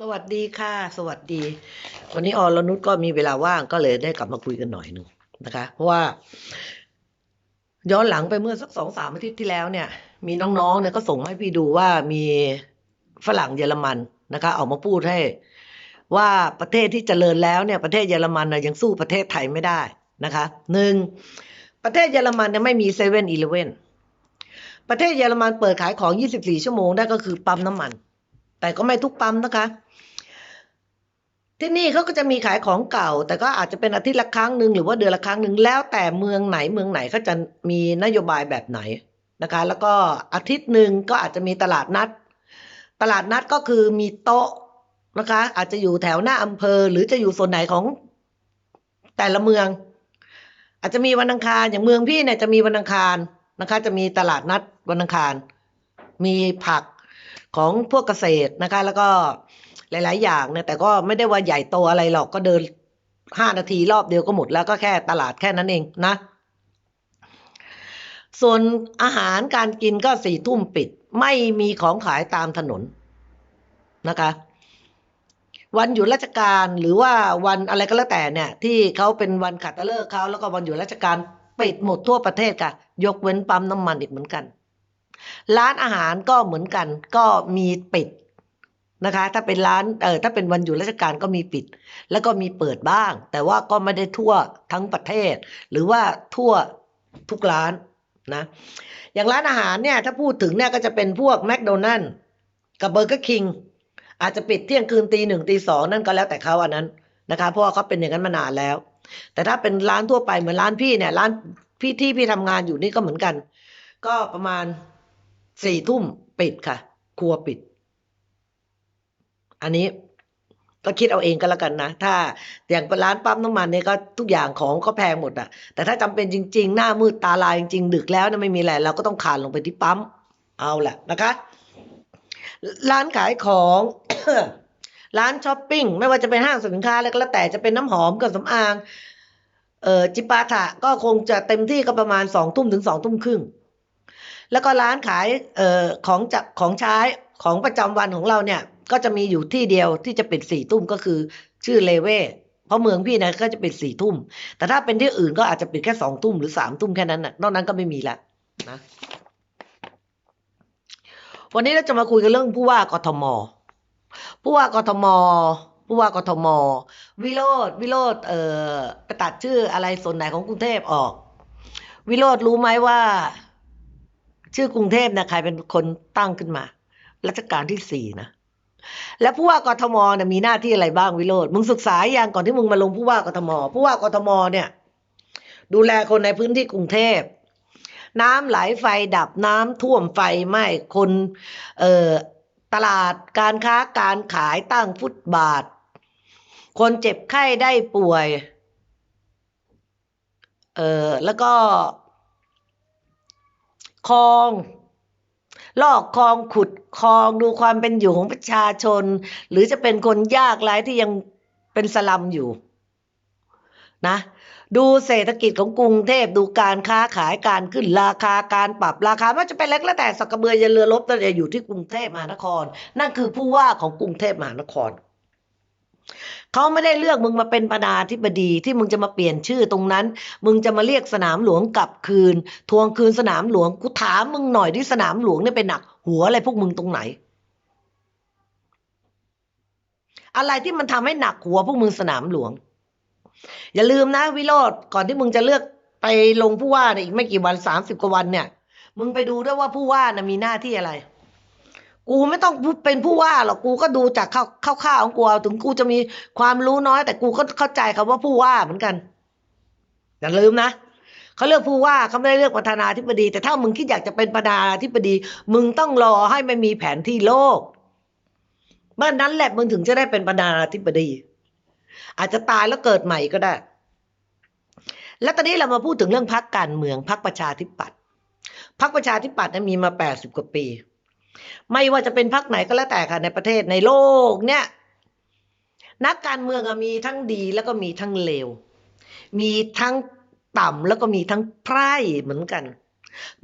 สวัสดีค่ะ สวัสดี วันนี้ออรนุชก็มีเวลาว่างก็เลยได้กลับมาคุยกันหน่อยหนึ่งนะคะ เพราะว่า ย้อนหลังไปเมื่อสักสองสามอาทิตย์ที่แล้วเนี่ย มีน้องๆเนี่ยก็ส่งมาให้พี่ดูว่ามีฝรั่งเยอรมันนะคะออกมาพูดให้ ว่าประเทศที่เจริญแล้วเนี่ยประเทศเยอรมันนะยังสู้ประเทศไทยไม่ได้นะคะหนึ่งประเทศเยอรมันเนี่ยไม่มีเซเว่นอีเลเว่นประเทศเยอรมันเปิดขายของ 24 ชั่วโมงได้ก็คือปั๊มน้ำมัน แต่ก็ไม่ทุกปั๊มนะคะ ที่นี่เขาก็จะมีขายของเก่า แต่ก็อาจจะเป็นอาทิตย์ละครั้งหนึ่งหรือว่าเดือนละครั้งหนึ่งแล้วแต่เมืองไหนเมืองไหนเขาจะมีนโยบายแบบไหนนะคะ แล้วก็อาทิตย์หนึ่งก็อาจจะมีตลาดนัด ตลาดนัดก็คือมีโต๊ะนะคะ อาจจะอยู่แถวหน้าอำเภอ หรือจะอยู่ส่วนไหนของแต่ละเมือง อาจจะมีวันอังคารอย่างเมืองพี่เนี่ยจะมีวันอังคารนะคะ จะมีตลาดนัดวันอังคาร มีผัก ของพวกเกษตรนะคะ แล้วก็หลาย ๆ อย่างเนี่ยแต่ก็ไม่ได้ว่าใหญ่โตอะไรหรอกก็เดินห้านาทีรอบเดียวก็หมดแล้วก็แค่ตลาดแค่นั้นเองนะ ส่วนอาหารการกินก็สี่ทุ่มปิด ไม่มีของขายตามถนนนะคะ วันหยุดราชการหรือว่าวันอะไรก็แล้วแต่เนี่ย ที่เขาเป็นวันขัตฤกษ์เขาแล้วก็วันหยุดราชการปิดหมดทั่วประเทศค่ะ ยกเว้นปั๊มน้ำมันอีกเหมือนกัน ร้านอาหารก็เหมือนกันก็มีปิดนะคะ ถ้าเป็นร้านเออถ้าเป็นวันหยุดราชการก็มีปิด แล้วก็มีเปิดบ้าง แต่ว่าก็ไม่ได้ทั่วทั้งประเทศ หรือว่าทั่วทุกร้านนะอย่างร้านอาหารเนี่ยถ้าพูดถึงเนี่ยก็จะเป็นพวกแมคโดนัลล์กับเบอร์เกอร์คิงอาจจะปิดเที่ยงคืนตีหนึ่งตีสองนั่นก็แล้วแต่เขาอันนั้นนะคะเพราะว่าเขาเป็นอย่างนั้นมานานแล้ว แต่ถ้าเป็นร้านทั่วไปเหมือนร้านพี่เนี่ยร้านพี่ที่พี่ทำงานอยู่นี่ก็เหมือนกัน ก็ประมาณ สี่ทุ่มปิดค่ะ ครัวปิด อันนี้ก็คิดเอาเองก็แล้วกันนะ ถ้าอย่างร้านปั๊มน้ำมันเนี่ยก็ทุกอย่างของก็แพงหมดอะแต่ถ้าจำเป็นจริง ๆ หน้ามืดตาลายจริงๆดึกแล้วนะไม่มีอะไรเราก็ต้องขานลงไปที่ปั๊มเอาแหละนะคะ ร้านขายของร้านช้อปปิ้งไม่ว่าจะเป็นห้างสรรพสินค้าอะไรก็แล้วแต่จะเป็นน้ำหอมกับสำอาง เอ่อจิปาถะก็คงจะเต็มที่ก็ประมาณสองทุ่มถึงสองทุ่มครึ่ง แล้วก็ร้านขายเอ่อของจะของใช้ของประจำวันของเราเนี่ย ก็จะมีอยู่ที่เดียวที่จะปิดสี่ทุ่มก็คือ ชื่อเลเว่เพราะเมืองพี่นะก็จะปิดสี่ทุ่ม แต่ถ้าเป็นที่อื่นก็อาจจะปิดแค่สองทุ่มหรือสามทุ่มแค่นั้นน่ะนอกนั้นก็ไม่มีละนะวันนี้เราจะมาคุยกันเรื่องผู้ว่ากทม ผู้ว่ากทม ผู้ว่ากทม วิโรธวิโรธเอ่อไปตัดชื่ออะไรส่วนไหนของกรุงเทพออก วิโรธรู้ไหมว่า ชื่อกรุงเทพนะใครเป็นคนตั้งขึ้นมา รัชกาลที่สี่นะแล้วผู้ว่ากทมเนี่ยมีหน้าที่อะไรบ้างวิโรธมึงศึกษาอย่างก่อนที่มึงมาลงผู้ว่ากทมผู้ว่ากทมเนี่ย ดูแลคนในพื้นที่กรุงเทพน้ำไหลไฟดับน้ำท่วมไฟไหม้คนเอ่อตลาดการค้าการขายตั้งฟุตบาท คนเจ็บไข้ได้ป่วย เอ่อแล้วก็ คลอง ลอกคลองขุดคลองดูความเป็นอยู่ของประชาชน หรือจะเป็นคนยากไร้ที่ยังเป็นสลัมอยู่ นะดูเศรษฐกิจของกรุงเทพดูการค้าขายการขึ้นราคาการปรับราคาไม่ว่าจะเป็นเล็กแล้วแต่สักกระเบือยันเรือรบแต่อยู่ที่กรุงเทพมหานคร นั่นคือผู้ว่าของกรุงเทพมหานคร เขาไม่ได้เลือกมึงมาเป็นประธานาธิบดีที่มึงจะมาเปลี่ยนชื่อตรงนั้น มึงจะมาเรียกสนามหลวงกลับคืน ทวงคืนสนามหลวงกูถามมึงหน่อยที่สนามหลวงเนี่ยเป็นหนัก หัวอะไรพวกมึงตรงไหน อะไรที่มันทำให้หนักหัวพวกมึงสนามหลวง อย่าลืมนะวิโรธก่อนที่มึงจะเลือกไปลงผู้ว่าเนี่ยอีกไม่กี่วันสามสิบกว่าวันเนี่ย มึงไปดูด้วยว่าผู้ว่านะมีหน้าที่อะไร กูไม่ต้องเป็นผู้ว่าหรอกกูก็ดูจากข้าวข้าวของกูเอาถึงกูจะมีความรู้น้อย แต่กูก็เข้าใจคำว่าผู้ว่าเหมือนกัน อย่าลืมนะเขาเลือกผู้ว่าเขาไม่ได้เลือกประธานาธิบดี แต่ถ้ามึงคิดอยากจะเป็นประธานาธิบดี มึงต้องรอให้มันมีแผนที่โลกเมื่อนั้นแหละมึงถึงจะได้เป็นประธานาธิบดี อาจจะตายแล้วเกิดใหม่ก็ได้ แล้วตอนนี้เรามาพูดถึงเรื่องพักการเมืองพักประชาธิปัตย์พักประชาธิปัตย์มันมีมาแปดสิบกว่าปี ไม่ว่าจะเป็นพักไหนก็แล้วแต่ค่ะในประเทศในโลกเนี่ย นักการเมืองมีทั้งดีแล้วก็มีทั้งเลว มีทั้งต่ำแล้วก็มีทั้งไพร่เหมือนกัน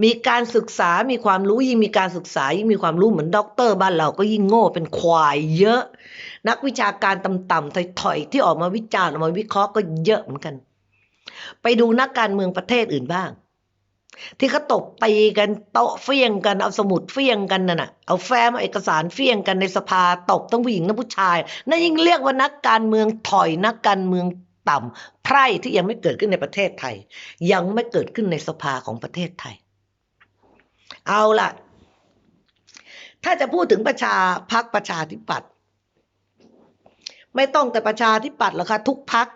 มีการศึกษา มีความรู้ยิ่งมีการศึกษายิ่งมีความรู้เหมือนด็อกเตอร์บ้านเราก็ยิ่งโง่เป็นควายเยอะ นักวิชาการต่ำๆถอยๆที่ออกมาวิจารณ์ออกมาวิเคราะห์ก็เยอะเหมือนกัน ไปดูนักการเมืองประเทศอื่นบ้าง ที่เขาตบตีกันโต๊ะเฟี้ยงกันเอาสมุดเฟี้ยงกันน่ะนะเอาแฟ้มเอาเอกสารเฟี้ยงกันในสภาตบทั้งผู้หญิงทั้งผู้ชายนั่นยิ่งเรียกว่านักการเมืองถอยนักการเมืองต่ำไพร่ที่ยังไม่เกิดขึ้นในประเทศไทย ยังไม่เกิดขึ้นในสภาของประเทศไทย เอาล่ะ ถ้าจะพูดถึงประชาพักประชาธิปัตย์ไม่ต้องแต่ประชาธิปัตย์หรอกค่ะทุกพัก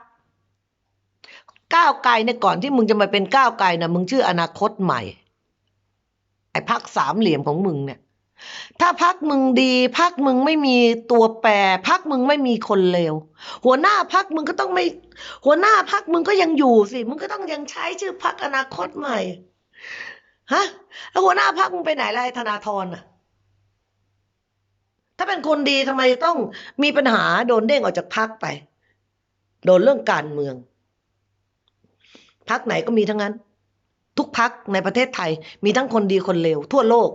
ก้าวไกลเนี่ยก่อนที่มึงจะมาเป็นก้าวไกลนะมึงชื่ออนาคตใหม่ ไอ้พักสามเหลี่ยมของมึงเนี่ย ถ้าพักมึงดีพักมึงไม่มีตัวแปรพักมึงไม่มีคนเลวหัวหน้าพักมึงก็ต้องไม่ หัวหน้าพักมึงก็ยังอยู่สิมึงก็ต้องยังใช้ชื่อพักอนาคตใหม่ฮะแล้วหัวหน้าพักมึงไปไหนล่ะไอ้ธนาธรอะถ้าเป็นคนดีทำไมต้องมีปัญหาโดนเด้งออกจากพักไป โดนเรื่องการเมือง พักไหนก็มีทั้งนั้น ทุกพักในประเทศไทย มีทั้งคนดีคนเลวทั่วโลก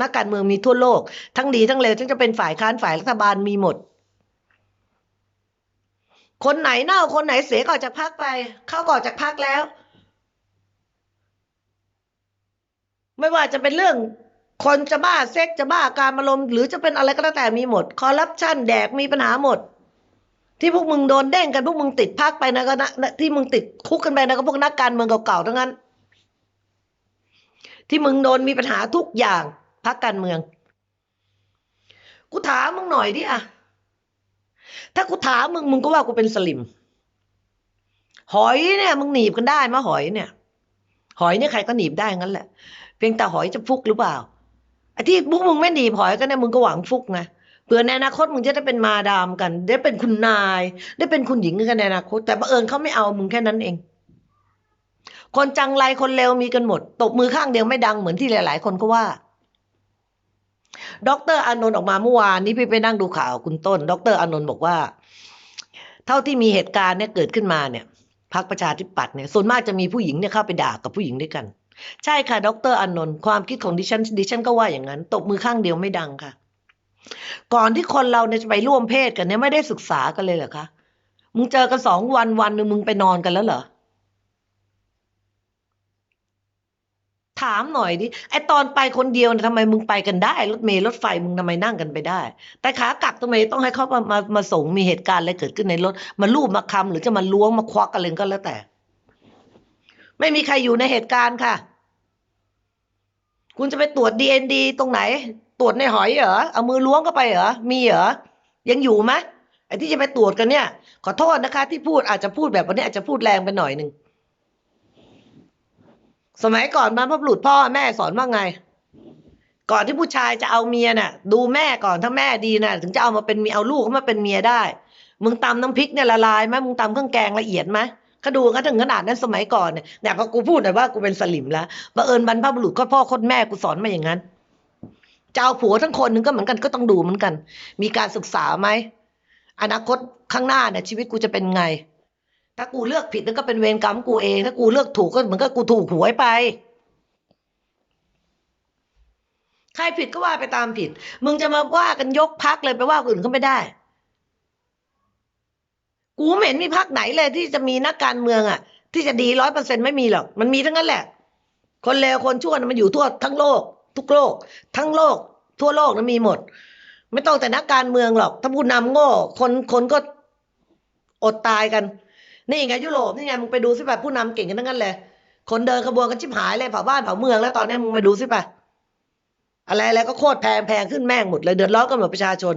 นักการเมืองมีทั่วโลก ทั้งดีทั้งเลวทั้งจะเป็นฝ่ายค้านฝ่ายรัฐบาลมีหมด คนไหนเน่าคนไหนเสียก็ออกจากพักไป เข้าก็ออกจากพักแล้ว ไม่ว่าจะเป็นเรื่องคนจะบ้าเซ็กจะบ้าการอารมณ์หรือจะเป็นอะไรก็แล้วแต่มีหมด คอร์รัปชันแดกมีปัญหาหมด ที่พวกมึงโดนเด้งกันพวกมึงติดพักไปนะก็นะที่มึงติดคุกกันไปนะก็พวกนักการเมืองเก่าๆทั้งนั้น ที่มึงโดนมีปัญหาทุกอย่างพักการเมือง กูถามมึงหน่อยดิอะถ้ากูถามมึงมึงก็ว่ากูเป็นสลิม หอยเนี่ย มึงหนีบกันได้มะหอยเนี่ย หอยเนี่ยใครก็หนีบได้งั้นแหละ เพียงแต่หอยจะฟุกหรือเปล่าไอ้ที่พวกมึงไม่หนีบหอยก็เนี่ยมึงก็หวังฟุกไง เผื่อในอนาคตมึงจะได้เป็นมาดามกัน ได้เป็นคุณนาย ได้เป็นคุณหญิงกันในอนาคต แต่บังเอิญเขาไม่เอามึงแค่นั้นเอง คนจังไรคนเลวมีกันหมด ตบมือข้างเดียวไม่ดังเหมือนที่หลาย ๆ คนก็ว่าดรอานนท์ออกมาเมื่อวานนี้พี่ไปนั่งดูข่าวคุณต้นดรอานนท์บอกว่า เท่าที่มีเหตุการณ์เนี่ยเกิดขึ้นมาเนี่ยพรรคประชาธิปัตย์เนี่ยส่วนมากจะมีผู้หญิงเนี่ยเข้าไปด่ากับผู้หญิงด้วยกัน ใช่ค่ะดรอานนท์ความคิดของดิฉันดิฉันก็ว่าอย่างนั้น ตบมือข้างเดียวไม่ดังค่ะ ก่อนที่คนเราเนี่ยจะไปร่วมเพศกันเนี่ยไม่ได้ศึกษากันเลยเหรอคะ มึงเจอกันสองวันวันหนึ่งมึงไปนอนกันแล้วเหรอ ถามหน่อยดิไอตอนไปคนเดียวทำไมมึงไปกันได้ รถเมล์รถไฟมึงทำไมนั่งกันไปได้ แต่ขากลับทำไมต้องให้เขามามามาส่งมีเหตุการณ์อะไรเกิดขึ้นในรถ มาลูบมาคำหรือจะมาล้วงมาควักอะไรก็แล้วแต่ ไม่มีใครอยู่ในเหตุการณ์ค่ะ คุณจะไปตรวจดีเอ็นดีตรงไหน ตรวจในหอยเหรอ เอามือล้วงเข้าไปเหรอ มีเหรอ ยังอยู่ไหมไอ้ที่จะไปตรวจกันเนี่ย ขอโทษนะคะ ที่พูดอาจจะพูดแบบวันนี้อาจจะพูดแรงไปหน่อยหนึ่ง สมัยก่อนบรรพบุรุษพ่อแม่สอนว่าไง ก่อนที่ผู้ชายจะเอาเมียน่ะ ดูแม่ก่อนถ้าแม่ดีน่ะ ถึงจะเอามาเป็นมีเอาลูกเขามาเป็นเมียได้ มึงตำน้ำพริกเนี่ยละลายไหมมึงตำเครื่องแกงละเอียดไหมเขาดูกันถึงขนาดนั้นสมัยก่อนเนี่ยเนี่ยพอกูพูดแต่อยว่ากูเป็นสลิมแล้วบังเอิญบรรพบุรุษก็พ่อคนแม่กูสอนมาอย่างนั้น จะเอาผัวทั้งคนหนึ่งก็เหมือนกันก็ต้องดูเหมือนกัน มีการศึกษาไหมอนาคตข้างหน้าเนี่ยชีวิตกูจะเป็นไง ถ้ากูเลือกผิดนั่นก็เป็นเวรกรรมกูเอง ถ้ากูเลือกถูกก็เหมือนกับกูถูกหวยไป ใครผิดก็ว่าไปตามผิด มึงจะมาว่ากันยกพักเลยไปว่าคนอื่นก็ไม่ได้ กูไม่เห็นมีพักไหนเลยที่จะมีนักการเมืองอะที่จะดีร้อยเปอร์เซ็นไม่มีหรอก มันมีทั้งนั้นแหละ คนเลวคนชั่วมันอยู่ทั่วทั้งโลก ทุกโลก ทั้งโลก ทั่วโลกนะมีหมด ไม่ต้องแต่นักการเมืองหรอก ถ้าผู้นำโง่คนคนก็อดตายกัน นี่ไงยุโรปนี่ไงมึงไปดูสิป่ะผู้นำเก่งกันทั้งนั้นเลยคนเดินขบวนกันชิบหายเลยเผาบ้านเผาเมืองแล้วตอนนี้มึงไปดูสิป่ะอะไรอะไรก็โคตรแพงแพงขึ้นแม่งหมดเลยเดือดร้อนกันหมดประชาชน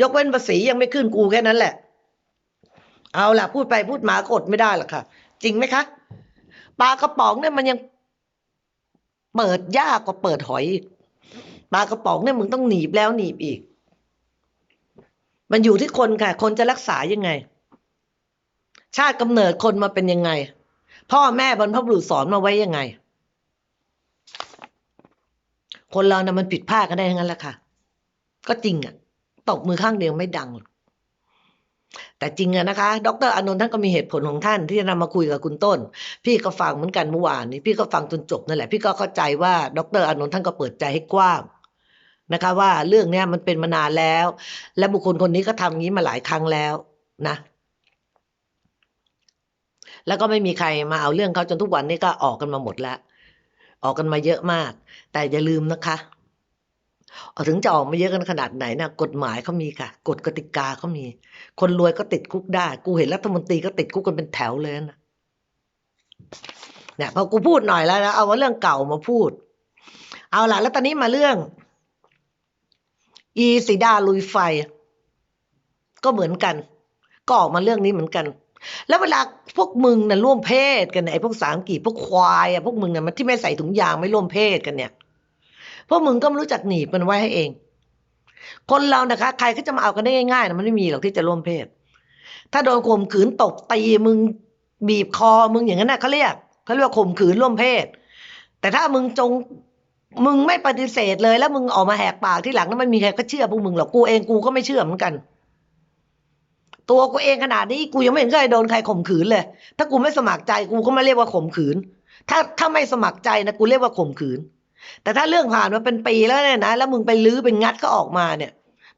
ยกเว้นภาษียังไม่ขึ้นกูแค่นั้นแหละ เอาล่ะ พูดไปพูดมากดไม่ได้หรอกค่ะ จริงไหมคะปลากระป๋องเนี่ยมันยัง เปิดยากกว่าเปิดหอยอีกปลากระป๋องเนี่ยมึงต้องหนีบแล้วหนีบอีก มันอยู่ที่คนค่ะ คนจะรักษายังไง ชาติกำเนิดคนมาเป็นยังไง พ่อแม่บรรพบุรุษสอนมาไว้ยังไง คนเรานะ่ะมันผิดพลาดกันได้ทั้งนั้นแหละค่ะ ก็จริงอะ่ะตบมือข้างเดียวไม่ดังหรอก แต่จริงอะนะคะ ดรอานนท์ท่านก็มีเหตุผลของท่านที่จะนำมาคุยกับคุณต้น พี่ก็ฟังเหมือนกันเมื่อวานนี้พี่ก็ฟังจนจบนั่นแหละ พี่ก็เข้าใจว่า ดรอานนท์ท่านก็เปิดใจให้กว้างนะคะว่าเรื่องเนี้ยมันเป็นมานานแล้ว และบุคคลคนนี้ก็ทำอย่างนี้มาหลายครั้งแล้วนะ แล้วก็ไม่มีใครมาเอาเรื่องเขาจนทุกวันนี้ก็ออกกันมาหมดแล้ว ออกกันมาเยอะมาก แต่อย่าลืมนะคะ ถึงจะออกมาเยอะกันขนาดไหนนะกฎหมายเขามีค่ะกฎกติกาเขามี คนรวยก็ติดคุกได้ กูเห็นรัฐมนตรีก็ติดคุกกันเป็นแถวเลยนะเนี่ยพอกูพูดหน่อยแล้วนะเอาว่าเรื่องเก่ามาพูด เอาล่ะ แล้วตอนนี้มาเรื่อง อีสีดาลุยไฟ ก็เหมือนกัน ก็ออกมาเรื่องนี้เหมือนกัน แล้วเวลาพวกมึงน่ะร่วมเพศกันไอ้พวกสามกีพวกควายอะพวกมึงน่ะมันที่ไม่ใส่ถุงยางไม่ร่วมเพศกันเนี่ย พวกมึงก็ไม่รู้จักหนีบมันไว้ให้เอง คนเรานะคะ ใครก็จะมาเอากันได้ง่ายๆนะมันไม่มีหรอกที่จะร่วมเพศ ถ้าโดนข่มขืนตบตีมึงบีบคอมึงอย่างนั้นนะเขาเรียกเขาเรียกว่าข่มขืนร่วมเพศ แต่ถ้ามึงจงมึงไม่ปฏิเสธเลย แล้วมึงออกมาแหกปากที่หลังนั้นไม่มีใครก็เชื่อพวกมึงหรอกกูเองกูก็ไม่เชื่อเหมือนกัน ตัวกูเองขนาดนี้กูยังไม่เห็นเคยโดนใครข่มขืนเลย ถ้ากูไม่สมัครใจกูก็ไม่เรียกว่าข่มขืน ถ้าถ้าไม่สมัครใจนะกูเรียกว่าข่มขืน แต่ถ้าเรื่องผ่านมาเป็นปีแล้วเนี่ยนะแล้วมึงไปลื้อไปงัดก็ออกมาเนี่ย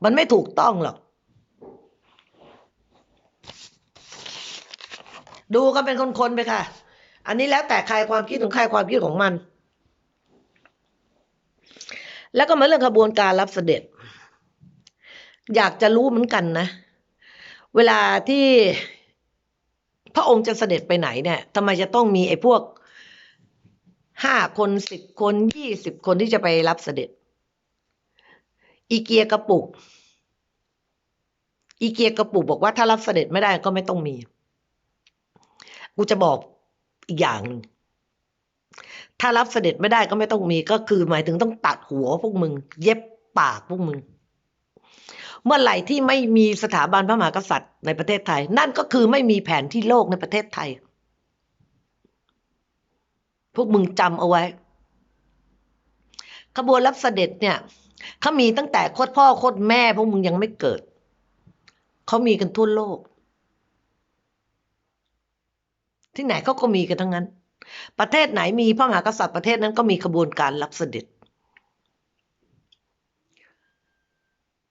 มันไม่ถูกต้องหรอก ดูกันเป็นคนๆไปค่ะ อันนี้แล้วแต่ใครความคิดของใครความคิดของมัน แล้วก็มาเรื่องขบวนการรับเสด็จ อยากจะรู้เหมือนกันนะ เวลาที่พระองค์จะเสด็จไปไหนเนี่ยทำไมจะต้องมีไอ้พวก ห้าคนสิบคนยี่สิบคนที่จะไปรับเสด็จ อีเกียกระปุก อีเกียกระปุกบอกว่าถ้ารับเสด็จไม่ได้ก็ไม่ต้องมี กูจะบอกอีกอย่างหนึ่งถ้ารับเสด็จไม่ได้ก็ไม่ต้องมีก็คือ หมายถึงต้องตัดหัวพวกมึง เย็บปากพวกมึง เมื่อไหร่ที่ไม่มีสถาบันพระมหากษัตริย์ในประเทศไทย นั่นก็คือไม่มีแผนที่โลกในประเทศไทย พวกมึงจำเอาไว้ ขบวนรับเสด็จเนี่ยเขามีตั้งแต่โคตรพ่อโคตรแม่พวกมึงยังไม่เกิด เขามีกันทั่วโลก ที่ไหนเขาก็มีกันทั้งนั้น ประเทศไหนมีพระมหากษัตริย์ประเทศนั้นก็มีขบวนการรับเสด็จ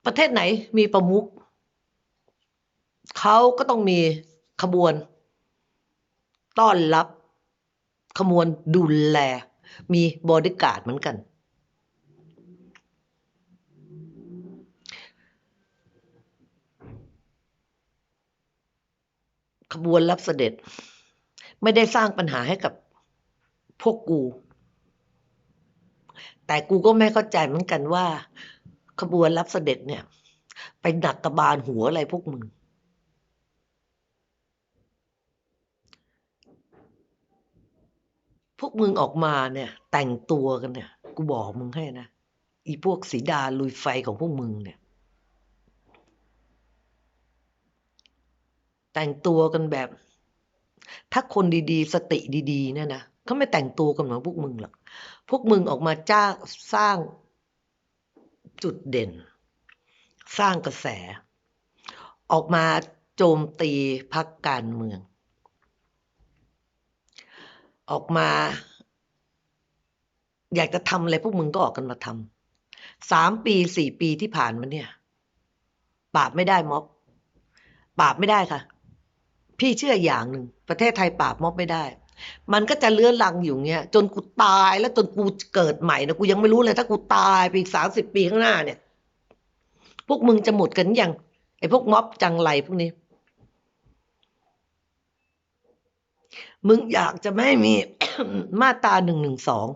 ประเทศไหนมีประมุขเขาก็ต้องมีขบวน ต้อนรับ ขบวนดูแล มีบอดี้การ์ดเหมือนกัน ขบวนรับเสด็จ ไม่ได้สร้างปัญหาให้กับพวกกู แต่กูก็ไม่เข้าใจเหมือนกันว่า ขบวนรับเสด็จเนี่ย ไปหนักกระบาลหัวอะไรพวกมึง พวกมึงออกมาเนี่ย แต่งตัวกันเนี่ย กูบอกมึงให้นะอีพวกสีดาลุยไฟของพวกมึงเนี่ย แต่งตัวกันแบบ ถ้าคนดีๆ สติดีๆเนี่ยนะเขาไม่แต่งตัวกันเหมือนพวกมึงหรอกพวกมึงออกมาจ้าสร้างจุดเด่น สร้างกระแส ออกมาโจมตีพักการเมือง ออกมา อยากจะทำอะไรพวกมึงก็ออกกันมาทำสามปีสี่ปีที่ผ่านมาเนี่ย ปราบไม่ได้ม็อบ ปราบไม่ได้ค่ะ พี่เชื่ออย่างหนึ่ง ประเทศไทยปราบม็อบไม่ได้ มันก็จะเลื้อนลังอยู่เงี้ย จนกูตายแล้วจนกูเกิดใหม่นะกูยังไม่รู้เลย ถ้ากูตายไปอีกสามสิบปีข้างหน้าเนี่ย พวกมึงจะหมดกันยังไอ้พวกม็อบจังไรพวกนี้ มึงอยากจะไม่มี มาตราหนึ่งหนึ่งสอง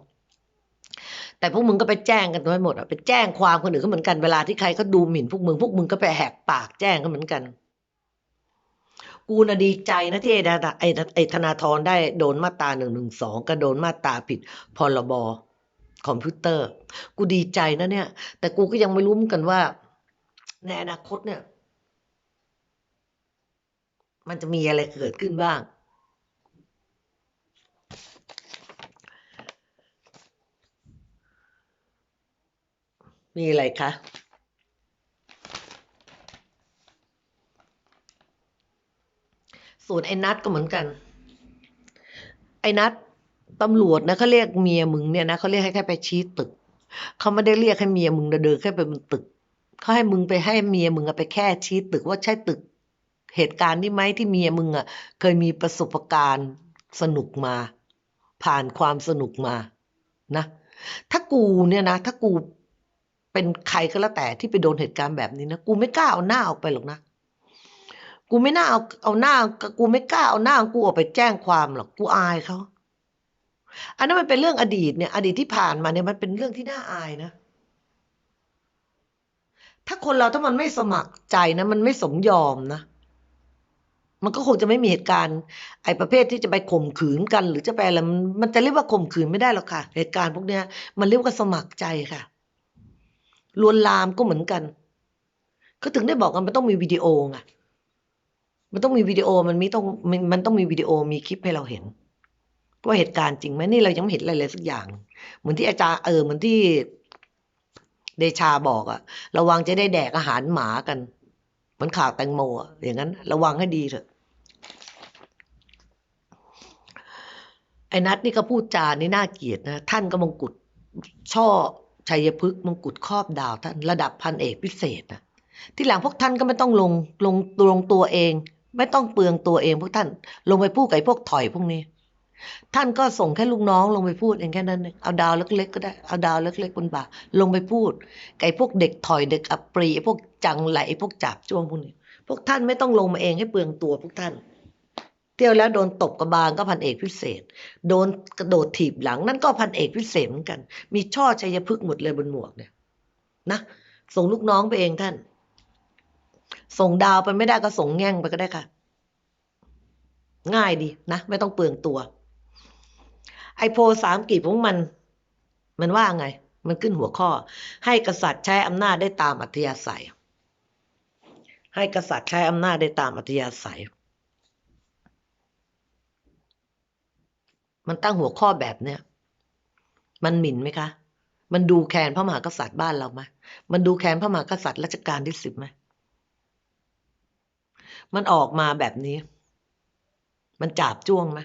แต่พวกมึงก็ไปแจ้งกันไว้หมดอะไปแจ้งความคนอื่นก็เหมือนกันเวลาที่ใครเขาดูหมิ่นพวกมึงพวกมึงก็ไปแหกปากแจ้งก็เหมือนกัน กูน่ะดีใจนะที่ไอ้ดาไอ้ไอ้ธนาธรได้โดนมาตราหนึ่งหนึ่งสองก็โดนมาตราผิดพรบคอมพิวเตอร์ กูดีใจนะเนี่ย แต่กูก็ยังไม่รู้เหมือนกันว่าในอนาคตเนี่ย มันจะมีอะไรเกิดขึ้นบ้าง มีอะไรคะ ส่วนไอ้นัดก็เหมือนกัน ไอ้นัดตำรวจนะเขาเรียกเมียมึงเนี่ยนะเขาเรียกให้แค่ไปชี้ตึกเขาไม่ได้เรียกให้เมียมึงเดินแค่ไปบนตึกเขาให้มึงไปให้เมียมึงอะไปแค่ชี้ตึกว่าใช่ตึกเหตุการณ์นี้ไหมที่เมียมึงอะเคยมีประสบการณ์สนุกมา ผ่านความสนุกมานะ ถ้ากูเนี่ยนะ ถ้ากู เป็นใครก็แล้วแต่ที่ไปโดนเหตุการณ์แบบนี้นะกูไม่กล้าเอาหน้าออกไปหรอกนะกูไม่น่าเอาเอาหน้า กูไม่กล้าเอาหน้ากูออกไปแจ้งความหรอกกูอายเขาอันนั้นมันเป็นเรื่องอดีตเนี่ย อดีตที่ผ่านมาเนี่ยมันเป็นเรื่องที่น่าอายนะ ถ้าคนเราถ้ามันไม่สมัครใจนะ มันไม่สมยอมนะมันก็คงจะไม่มีเหตุการณ์ ไอ้ประเภทที่จะไปข่มขืนกัน หรือจะไปอะไรมันมันจะเรียกว่าข่มขืนไม่ได้หรอกค่ะ เหตุการณ์พวกเนี้ย มันเรียกว่าสมัครใจค่ะ ลวนลามก็เหมือนกันก็ถึงได้บอกกันมันต้องมีวิดีโอไงมันต้องมีวิดีโอมันมีต้องมันมันต้องมีวิดีโอมีคลิปให้เราเห็นว่าเหตุการณ์จริงไหมนี่เรายังไม่เห็นอะไรเลยสักอย่าง เหมือนที่อาจารย์เออเหมือนที่เดชาบอกอะระวังจะได้แดกอาหารหมากันเหมือนข่าวแตงโมอะอย่างนั้น ระวังให้ดีเถอะไอ้นัทนี่ก็พูดจานี่น่าเกลียดนะท่านก็มงกุฎช่อ ชัยพฤกษ์มงกุฎครอบดาวท่านระดับพันเอกพิเศษนะที่หลังพวกท่านก็ไม่ต้องลงลงลงตัวเอง ไม่ต้องเปลืองตัวเองพวกท่านลงไปพูดกับไอ้พวกถอยพวกนี้ ท่านก็ส่งแค่ลูกน้องลงไปพูดเองแค่นั้นเองเอาดาวเล็กๆก็ได้เอาดาวเล็กๆบนบ่าลงไปพูดกับไอ้พวกเด็กถอยเด็กอัปรีพวกจังไหลพวกจับจ้วงพวกนี้ พวกท่านไม่ต้องลงมาเองให้เปลืองตัวพวกท่าน เที่ยวแล้วโดนตบกระบาลก็พันเอกพิเศษ โดนกระโดดถีบหลัง นั่นก็พันเอกพิเศษเหมือนกัน มีช่อชัยพฤกษ์หมดเลยบนหมวกเนี่ยนะส่งลูกน้องไปเองท่าน ส่งดาวไปไม่ได้ก็ส่งแง่งไปก็ได้ค่ะ ง่ายดีนะ ไม่ต้องเปลืองตัว ไอโพสามกีบของมัน มันว่าไง มันขึ้นหัวข้อ ให้กษัตริย์ใช้อำนาจได้ตามอัธยาศัย ให้กษัตริย์ใช้อำนาจได้ตามอัธยาศัย มันตั้งหัวข้อแบบเนี้ยมันหมิ่นไหมคะ มันดูแคลนพระมหากษัตริย์บ้านเราไหมมันดูแคลนพระมหากษัตริย์รัชกาลที่สิบไหมมันออกมาแบบนี้ มันจับจ้วงไหม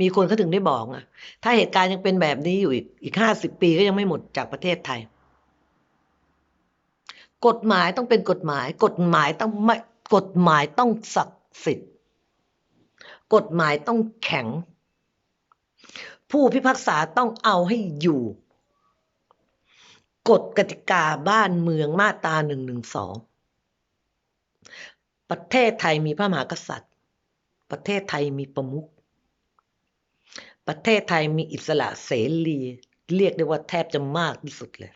มีคนเขาถึงได้บอกอะถ้าเหตุการณ์ยังเป็นแบบนี้อยู่อีกอีกห้าสิบปีก็ยังไม่หมดจากประเทศไทย กฎหมายต้องเป็นกฎหมาย กฎหมายต้องไม่กฎหมายต้องศักดิ์สิทธิ์ กฎหมายต้องแข็ง ผู้พิพากษาต้องเอาให้อยู่ กฎกติกาบ้านเมืองมาตราหนึ่งหนึ่งสองประเทศไทยมีพระมหากษัตริย์ ประเทศไทยมีประมุข ประเทศไทยมีอิสระเสรี เรียกได้ว่าแทบจะมากที่สุดเลย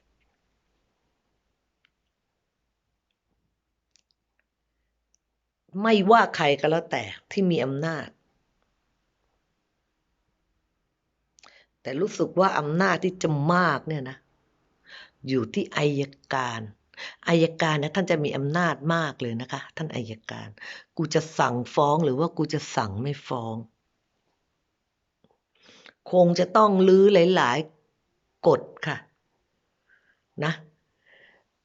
ไม่ว่าใครก็แล้วแต่ที่มีอำนาจ แต่รู้สึกว่าอำนาจที่จะมากเนี่ยนะ อยู่ที่อายการอายการนะท่านจะมีอำนาจมากเลยนะคะ ท่านอายการ กูจะสั่งฟ้องหรือว่ากูจะสั่งไม่ฟ้อง คงจะต้องลื้อหลาย ๆ กฎค่ะ นะ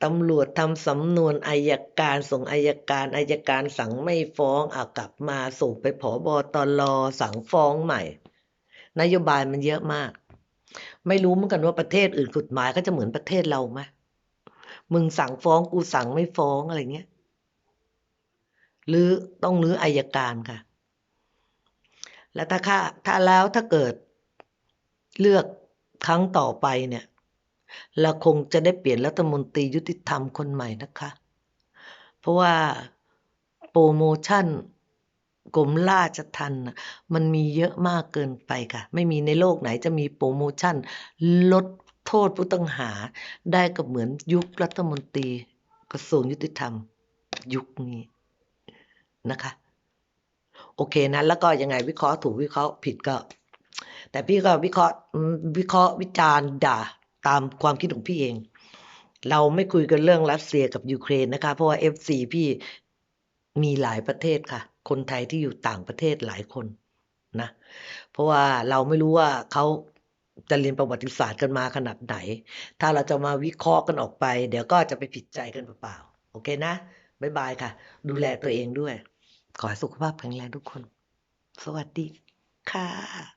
ตำรวจทำสำนวนอายการส่งอายการอายการสั่งไม่ฟ้องอากลับมาส่งไปผอบอตรสั่งฟ้องใหม่ นโยบายมันเยอะมาก ไม่รู้เหมือนกันว่าประเทศอื่นกฎหมายก็จะเหมือนประเทศเราไหมมึงสั่งฟ้องกูสั่งไม่ฟ้องอะไรเงี้ยหรือต้องรื้ออายการค่ะ แล้วถ้าค่าถ้าแล้วถ้าเกิดเลือกครั้งต่อไปเนี่ยเราคงจะได้เปลี่ยนรัฐมนตรียุติธรรมคนใหม่นะคะ เพราะว่าโปรโมชั่น กรมราชทัณฑ์มันมีเยอะมากเกินไปค่ะ ไม่มีในโลกไหนจะมีโปรโมชั่น ลดโทษผู้ต้องหา ได้กับเหมือนยุครัฐมนตรีกระทรวงยุติธรรม ยุคนี้นะคะ โอเคนะ แล้วก็ยังไงวิเคราะห์ถูกวิเคราะห์ผิดก็ แต่พี่ก็วิเคราะห์วิเคราะห์วิจารณ์ด่าตามความคิดของพี่เอง เราไม่คุยกันเรื่องรัสเซียกับยูเครนนะคะ เพราะว่าเอฟซีพี่มีหลายประเทศค่ะ คนไทยที่อยู่ต่างประเทศหลายคนนะ เพราะว่าเราไม่รู้ว่าเขาจะเรียนประวัติศาสตร์กันมาขนาดไหน ถ้าเราจะมาวิเคราะห์กันออกไป เดี๋ยวก็จะไปผิดใจกันเปล่าๆ โอเคนะ บ๊ายบายค่ะ ดูแลตัวเองด้วย ขอให้สุขภาพแข็งแรงทุกคน สวัสดีค่ะ